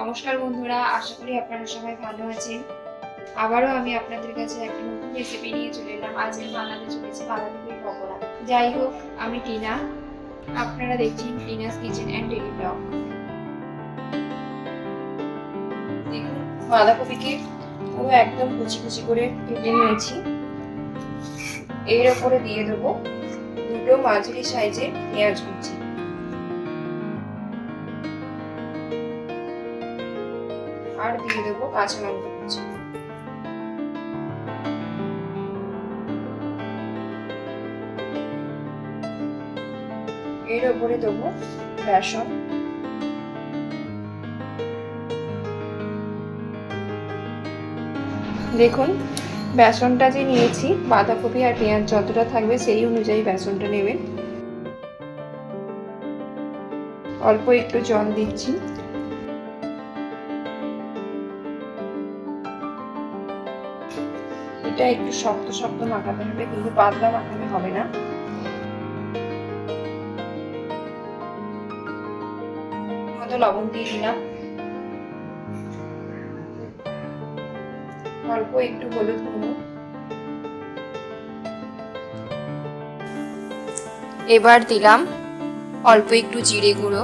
নমস্কার বন্ধুরা, আশা করি আপনারা সবাই ভালো আছেন। আবারও আমি আপনাদের কাছে একটা নতুন রেসিপি নিয়ে চলে এলাম। আজকে বানাতে চলেছি বাঁধাকপির পকোড়া। যাই হোক, আমি টিনা। আপনারা দেখছেন Tina's kitchen and daily blog দেখুন, বাঁধাকপিকে পুরো একদম কুচি কুচি করে কেটে নিয়েছি। এর ওপরে দিয়ে দেবো দুটো মাঝারি সাইজের পেঁয়াজ কুচি। আর দিয়ে দেবো কাঁচা লঙ্কা কুচি। এর ওপরে দেবো বেসন। দেখুন, বেসনটা যে নিয়েছি, বাঁধাকপি আর পেঁয়াজ যতটা থাকবে সেই অনুযায়ী বেসনটা নেবেন। অল্প একটু জল দিচ্ছি। এটা একটু শক্ত শক্ত মাখাতে হবে, কিন্তু পাতলা মাখালে হবে না। মতো লবণ দিয়ে দিলাম। অল্প একটু হলুদ গুঁড়ো। এবার দিলাম অল্প একটু জিরে গুঁড়ো,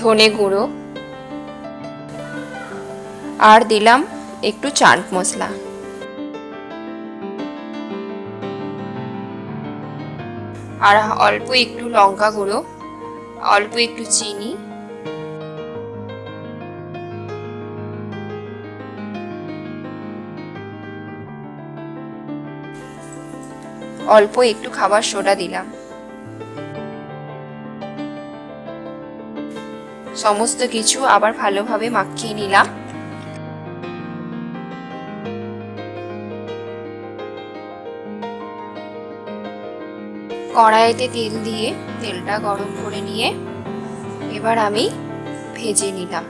ধনে গুঁড়ো। আর দিলাম একটু চাট মশলা। আর অল্প একটু লঙ্কা গুঁড়ো, অল্প একটু চিনি। অল্প একটু খাবার সোডা দিলাম। সমস্ত কিছু আবার ভালোভাবে মাখিয়ে নিলাম। কড়াইতে তেল দিয়ে তেলটা গরম করে নিয়ে এবার আমি ভেজে নিলাম।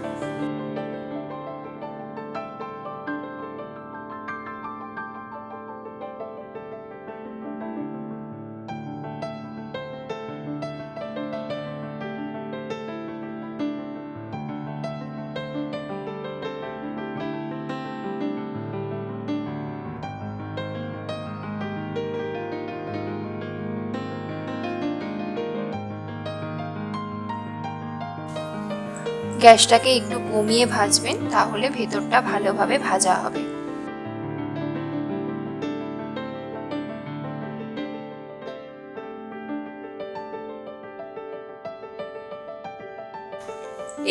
গ্যাসটাকে একটু কমিয়ে ভাজবেন, তাহলে ভেতরটা ভালোভাবে ভাজা হবে।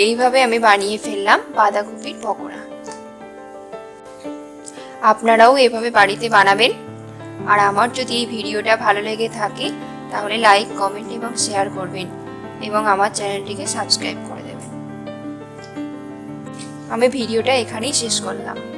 এইভাবে আমি বানিয়ে ফেললাম বাঁধাকপির পকোড়া। আপনারাও এভাবে বাড়িতে বানাবেন। আর আমার যদি এই ভিডিওটা ভালো লেগে থাকে, তাহলে লাইক, কমেন্ট এবং শেয়ার করবেন এবং আমার চ্যানেলটিকে সাবস্ক্রাইব করে দেবেন আমি ভিডিওটা এখানেই শেষ করলাম।